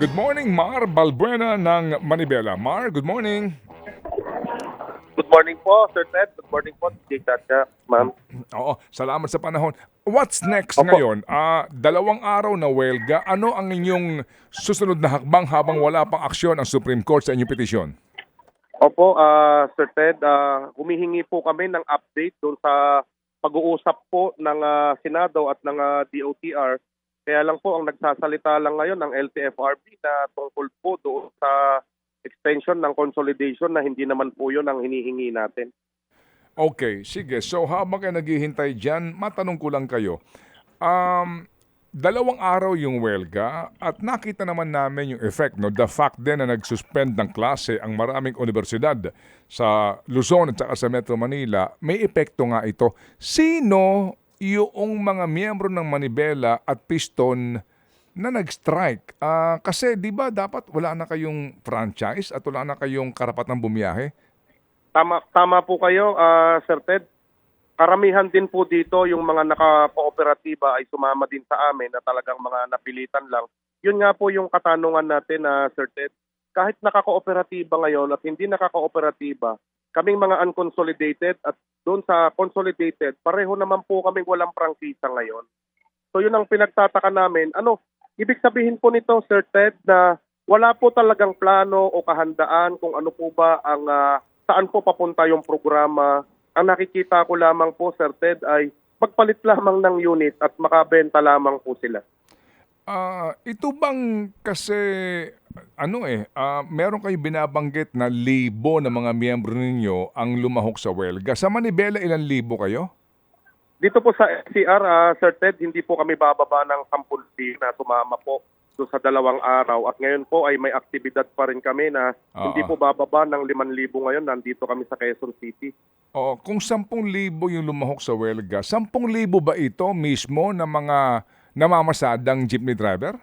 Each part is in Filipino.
Good morning, Mar Balbuena ng Manibela. Mar, good morning. Good morning po, Sir Ted. Good morning po, DJ Chacha, ma'am. Oo, salamat sa panahon. What's next Opo. ngayon? Ah, dalawang araw na welga. Ano ang inyong susunod na hakbang habang wala pang aksyon ang Supreme Court sa inyong petisyon? Opo, ah, Sir Ted, ah, humihingi po kami ng update doon sa pag-uusap po ng ah, Senado at ng ah, DOTR. Kaya lang po, ang nagsasalita lang ngayon ng LTFRB na tungkol po doon sa extension ng consolidation na hindi naman po yun ang hinihingi natin. Okay, sige. So habang kayo naghihintay dyan, matanong ko lang kayo. Um, dalawang araw yung welga at nakita naman namin yung effect, no? the fact din na nag-suspend ng klase ang maraming universidad sa Luzon at saka sa Metro Manila, may epekto nga ito. Sino yung mga miyembro ng Manibela at Piston na nag-strike? Ah, kasi di ba dapat wala na kayong franchise at wala na kayong karapatang bumiyahe? Tama tama po kayo, ah, Sir Ted. Karamihan din po dito yung mga naka-kooperatiba ay sumama din sa amin na talagang mga napilitan lang. Yun nga po yung katanungan natin na Sir Ted. Kahit nakakooperatiba ngayon at hindi nakakooperatiba, kaming mga unconsolidated at doon sa consolidated, pareho naman po kaming walang prangkisa ngayon. So yun ang pinagtataka namin. Ano, ibig sabihin po nito, Sir Ted, na wala po talagang plano o kahandaan kung ano po ba ang ah, saan po papunta yung programa. Ang nakikita ko lamang po, Sir Ted, ay magpalit lamang ng unit at makabenta lamang po sila. Ah, ito bang kasi ano eh, ah, meron kayo binabanggit na libo ng mga miyembro ninyo ang lumahok sa welga. Sa Manibela, ilan libo kayo? Dito po sa FCR, ah, Sir Ted, hindi po kami bababa ng 10 na sumama po doon sa dalawang araw. At ngayon po ay may aktibidad pa rin kami na hindi Oo. po bababa ng 5,000 ngayon. Nandito kami sa Quezon City. Oo, kung 10,000 yung lumahok sa welga, 10,000 ba ito mismo ng mga namamasadang jeepney driver?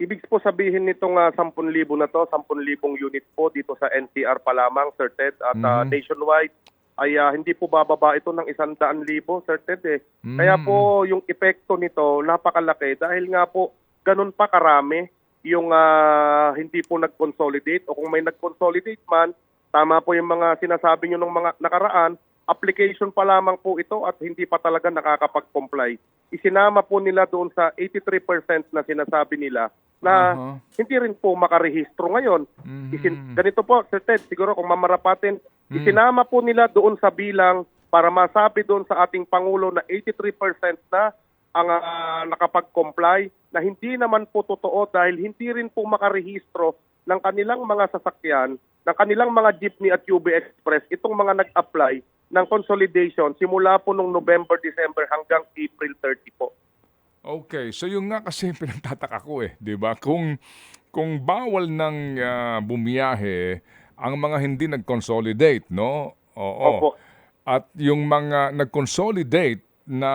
Ibig po sabihin nitong ah, 10,000 na to, 10,000 unit po dito sa NCR pa lamang, Sir Ted. At ah, Mhm. nationwide ay ah, hindi po bababa ito ng 100,000, Sir Ted. Eh. Kaya Mm. po yung epekto nito napakalaki dahil nga po ganun pa karami yung ah, hindi po nag-consolidate o kung may nag-consolidate man, tama po yung mga sinasabi nyo ng mga nakaraan, application pa lamang po ito at hindi pa talaga nakakapag-comply. Isinama po nila doon sa 83% na sinasabi nila na Aha. hindi rin po makarehistro ngayon. Mhm. Isin- ganito po, Sir Ted, siguro kung mamarapatin, isinama po nila doon sa bilang para masabi doon sa ating Pangulo na 83% na ang ah, nakapag-comply na hindi naman po totoo dahil hindi rin po makarehistro ng kanilang mga sasakyan, ng kanilang mga jeepney at UB Express, itong mga nag-apply ng consolidation simula po nung November, December hanggang April 30 po. Okay, so yung nga kasi pinagtataka ko eh, 'di ba? Kung kung bawal ng ah, bumiyahe ang mga hindi nag-consolidate, no? Oo. Opo. At yung mga nag-consolidate na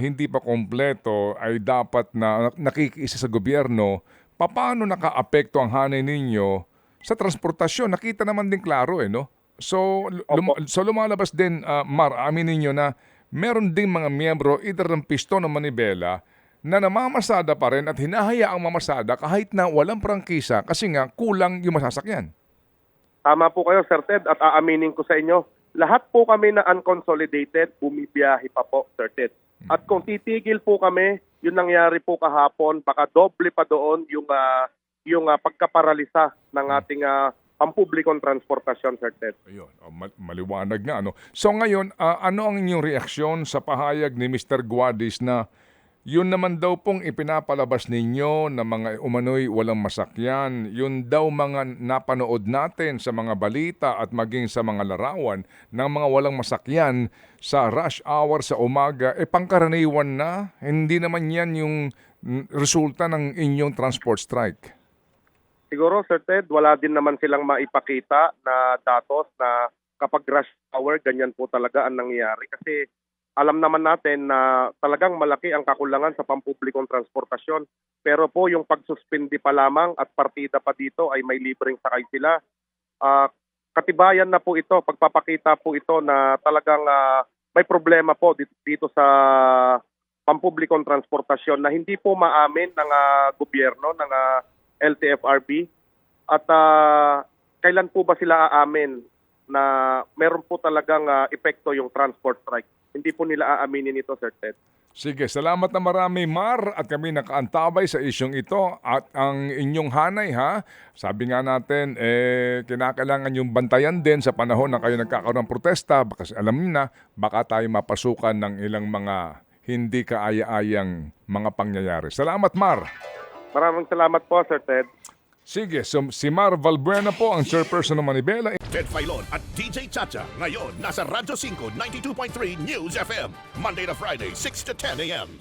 hindi pa kompleto ay dapat na nakikiisa sa gobyerno, paano nakaapekto ang hanay ninyo sa transportasyon? Nakita naman din klaro eh, no? So, lum- Opo. so lumalabas din, ah, Mar, amin ninyo na meron ding mga miyembro either ng Piston o Manibela na namamasada pa rin at hinahaya ang mamasada kahit na walang prangkisa kasi nga kulang yung masasakyan. Tama po kayo, Sir Ted, at aaminin ko sa inyo, lahat po kami na unconsolidated, bumibiyahe pa po, Sir Ted. At kung titigil po kami, yun nangyari po kahapon, baka doble pa doon yung, ah, yung ah, pagkaparalisa ng ating uh, pampublikong transportasyon, Sir Ted. Ayun, oh, ma- maliwanag nga. Ano? So ngayon, ah, ano ang inyong reaksyon sa pahayag ni Mr. Guadis na yun naman daw pong ipinapalabas ninyo na mga umano'y walang masakyan, yun daw mga napanood natin sa mga balita at maging sa mga larawan ng mga walang masakyan sa rush hour sa umaga, eh pangkaraniwan na, hindi naman yan yung resulta ng inyong transport strike. Siguro, Sir Ted, wala din naman silang maipakita na datos na kapag rush hour, ganyan po talaga ang nangyayari. Kasi alam naman natin na talagang malaki ang kakulangan sa pampublikong transportasyon. Pero po yung pagsuspindi pa lamang at partida pa dito ay may libreng sakay sila. Ah, katibayan na po ito, pagpapakita po ito na talagang ah, may problema po dito, dito sa pampublikong transportasyon na hindi po maamin ng ah, gobyerno, ng ah, LTFRB. At ah, kailan po ba sila aamin na meron po talagang ah, epekto yung transport strike? Hindi po nila aaminin ito, Sir Ted. Sige, salamat na marami Mar at kami nakaantabay sa isyong ito at ang inyong hanay ha. Sabi nga natin, eh, kinakailangan yung bantayan din sa panahon na kayo nagkakaroon ng protesta kasi alam na baka tayo mapasukan ng ilang mga hindi kaaya-ayang mga pangyayari. Salamat Mar. Maraming salamat po, Sir Ted. Sige, so, si Mar Valbuena po ang chairperson ng Manibela Ted Filon at DJ Chacha. Ngayon, nasa Radyo 5, 92.3 News FM. Monday to Friday, 6 to 10 a.m.